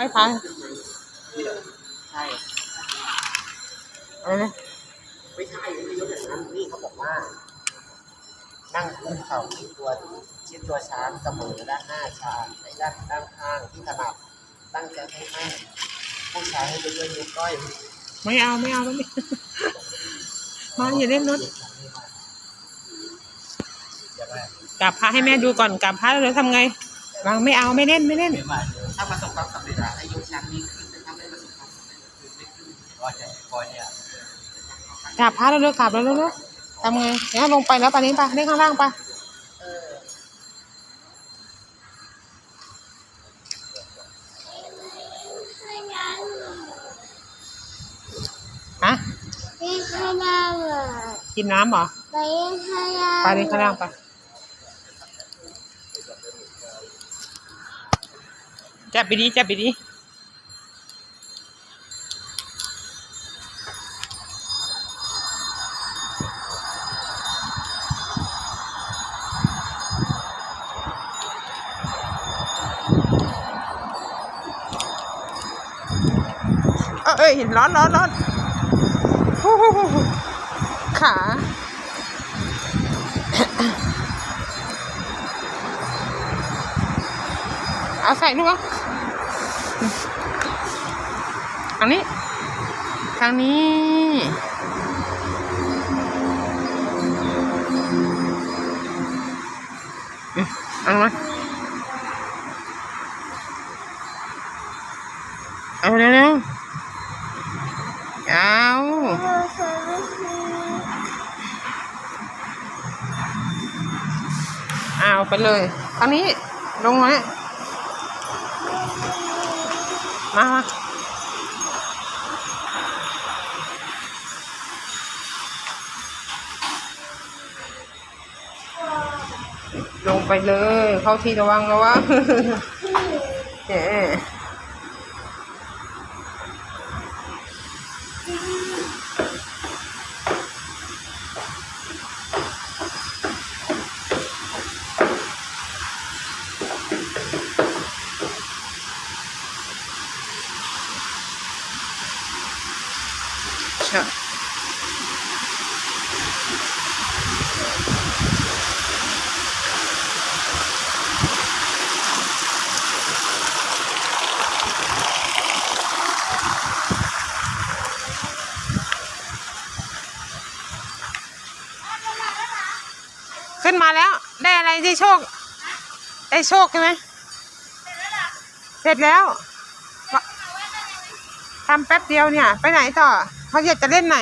ไม่พังใช่อะไรนะไม่ใช่ไม่ยกอย่างนั้นนี่เขาบอกว่า นั่งคุกเข่าที่ตัวชิดตัวช้างเสมอด้านหน้าช้างในด้านด้านข้างที่ถนัดตั้งใจให้มั่นผู้ชายให้เป็นด้วยนิ้วก้อยไม่เอาไม่เอาไม่มาอย่าเล่นรถจะได้กลับพระให้แม่ดูก่อนกลับพระแล้วทำไง วางไม่เอาไม่เล่นไม่เล่น ถ้าประสบความสำเร็จอะให้ยกช้างนี้ขึ้นแต่ถ้าไม่ประสบความสำเร็จคือไม่ขึ้นก็จะก็เนี่ยกลับพระแล้วเร็วๆกลับแล้วเร็วๆทำไงเนี่ยลงไปแล้วตอนนี้ไปเล่นข้างล่างไปเออฮะนี่ข้าวบ้านเหรอกินน้ำเหรอไปข้าวบ้านไปเล่นข้างล่างไป จับไปดีจับไปดีเอ้ยเอ้ยร้อนร้อนร้อนฮู้ฮู้ฮู้ฮู้ขาเอาใส่ลูก ทางนี้ ทางนี้อืมเอามาเอาเร็วๆเอาเราเคยไม่เคยเอาไปเลยทางนี้ ลงมามามา ลงไปเลย เข้าที่ระวังระวังเจ๊ช ขึ้นมาแล้ว ได้อะไรได้โชค ได้โชคใช่ไหมเสร็จแล้วทำแป๊บเดียวเนี่ย ไปไหนต่อเขาอยากจะเล่นไหน